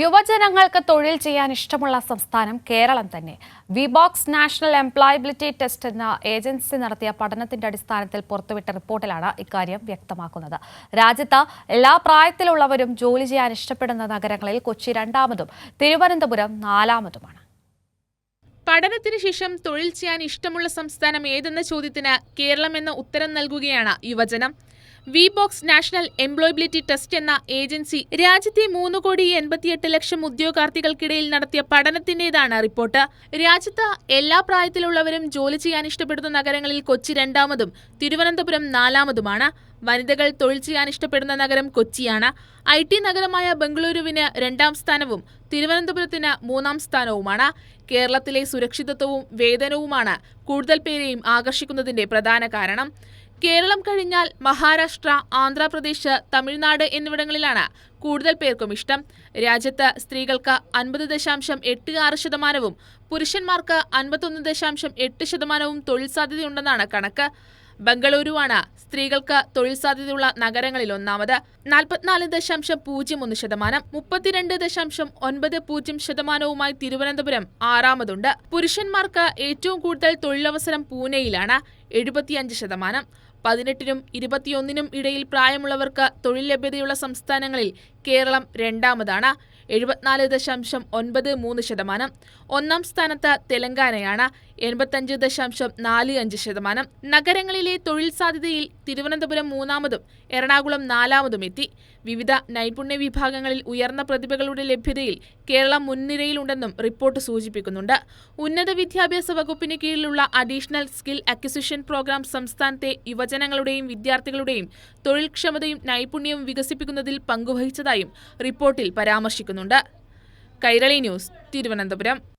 യുവജനങ്ങൾക്ക് തൊഴിൽ ചെയ്യാൻ ഇഷ്ടമുള്ള സംസ്ഥാനം കേരളം തന്നെ. വിബോക്സ് നാഷണൽ എംപ്ലോയബിലിറ്റി ടെസ്റ്റ് എന്ന ഏജൻസി നടത്തിയ പഠനത്തിന്റെ അടിസ്ഥാനത്തിൽ പുറത്തുവിട്ട റിപ്പോർട്ടിലാണ് ഇക്കാര്യം വ്യക്തമാക്കുന്നത്. രാജ്യത്ത് എല്ലാ പ്രായത്തിലുള്ളവരും ജോലി ചെയ്യാൻ ഇഷ്ടപ്പെടുന്ന നഗരങ്ങളിൽ കൊച്ചി രണ്ടാമതും തിരുവനന്തപുരം നാലാമതുമാണ്. പഠനത്തിന് ശേഷം തൊഴിൽ ചെയ്യാൻ ഇഷ്ടമുള്ള സംസ്ഥാനം ഏതെന്ന ചോദ്യത്തിന് കേരളം എന്ന ഉത്തരം നൽകുകയാണ് യുവജനം. Wheebox national employability test എന്ന ഏജൻസി രാജ്യത്തെ മൂന്ന് കോടി എൺപത്തിയെട്ട് ലക്ഷം ഉദ്യോഗാർത്ഥികൾക്കിടയിൽ നടത്തിയ പഠനത്തിന്റേതാണ് റിപ്പോർട്ട്. രാജ്യത്ത് എല്ലാ പ്രായത്തിലുള്ളവരും ജോലി ചെയ്യാൻ ഇഷ്ടപ്പെടുന്ന നഗരങ്ങളിൽ കൊച്ചി രണ്ടാമതും തിരുവനന്തപുരം നാലാമതുമാണ്. വനിതകൾ തൊഴിൽ ചെയ്യാൻ ഇഷ്ടപ്പെടുന്ന നഗരം കൊച്ചിയാണ്. ഐ ടി നഗരമായ ബംഗളൂരുവിന് രണ്ടാം സ്ഥാനവും തിരുവനന്തപുരത്തിന് മൂന്നാം സ്ഥാനവുമാണ്. കേരളത്തിലെ സുരക്ഷിതത്വവും വേതനവുമാണ് കൂടുതൽ പേരെയും ആകർഷിക്കുന്നതിന്റെ പ്രധാന കാരണം. കേരളം കഴിഞ്ഞാൽ മഹാരാഷ്ട്ര ആന്ധ്രാപ്രദേശ് തമിഴ്നാട് എന്നിവിടങ്ങളിലാണ് കൂടുതൽ പേർക്കും ഇഷ്ടം. രാജ്യത്ത് സ്ത്രീകൾക്ക് അൻപത് ദശാംശം എട്ട് ആറ് ശതമാനവും പുരുഷന്മാർക്ക് അൻപത്തൊന്ന് ദശാംശം എട്ട് ശതമാനവും തൊഴിൽ സാധ്യതയുണ്ടെന്നാണ് കണക്ക്. ബംഗളൂരുവാണ് സ്ത്രീകൾക്ക് തൊഴിൽ സാധ്യതയുള്ള നഗരങ്ങളിൽ ഒന്നാമത്. നാൽപ്പത്തിനാല് ദശാംശം പൂജ്യം ഒന്ന് ശതമാനം മുപ്പത്തിരണ്ട് ദശാംശം ഒൻപത് പൂജ്യം ശതമാനവുമായി തിരുവനന്തപുരം ആറാമതുണ്ട്. പുരുഷന്മാർക്ക് ഏറ്റവും കൂടുതൽ തൊഴിലവസരം പൂനെയിലാണ് എഴുപത്തിയഞ്ച് ശതമാനം. പതിനെട്ടിനും ഇരുപത്തിയൊന്നിനും ഇടയിൽ പ്രായമുള്ളവർക്ക് തൊഴിൽ ലഭ്യതയുള്ള സംസ്ഥാനങ്ങളിൽ കേരളം രണ്ടാമതാണ്. എഴുപത്തിനാല് ദശാംശം ഒൻപത് മൂന്ന് ശതമാനം. ഒന്നാം സ്ഥാനത്ത് തെലങ്കാനയാണ് എൺപത്തഞ്ച് ദശാംശം നാല് അഞ്ച് ശതമാനം. നഗരങ്ങളിലെ തൊഴിൽ സാധ്യതയിൽ തിരുവനന്തപുരം മൂന്നാമതും എറണാകുളം നാലാമതും എത്തി. വിവിധ നൈപുണ്യ വിഭാഗങ്ങളിൽ ഉയർന്ന പ്രതിഭകളുടെ ലഭ്യതയിൽ കേരളം മുൻനിരയിലുണ്ടെന്നും റിപ്പോർട്ട് സൂചിപ്പിക്കുന്നുണ്ട്. ഉന്നത വിദ്യാഭ്യാസ വകുപ്പിന് കീഴിലുള്ള അഡീഷണൽ സ്കിൽ അക്വിസിഷൻ പ്രോഗ്രാം സംസ്ഥാനത്തെ യുവജനങ്ങളുടെയും വിദ്യാർത്ഥികളുടെയും തൊഴിൽക്ഷമതയും നൈപുണ്യവും വികസിപ്പിക്കുന്നതിൽ പങ്കുവഹിച്ചതായും റിപ്പോർട്ടിൽ പരാമർശിക്കുന്നുണ്ട് കൈരളി ന്യൂസ് തിരുവനന്തപുരം.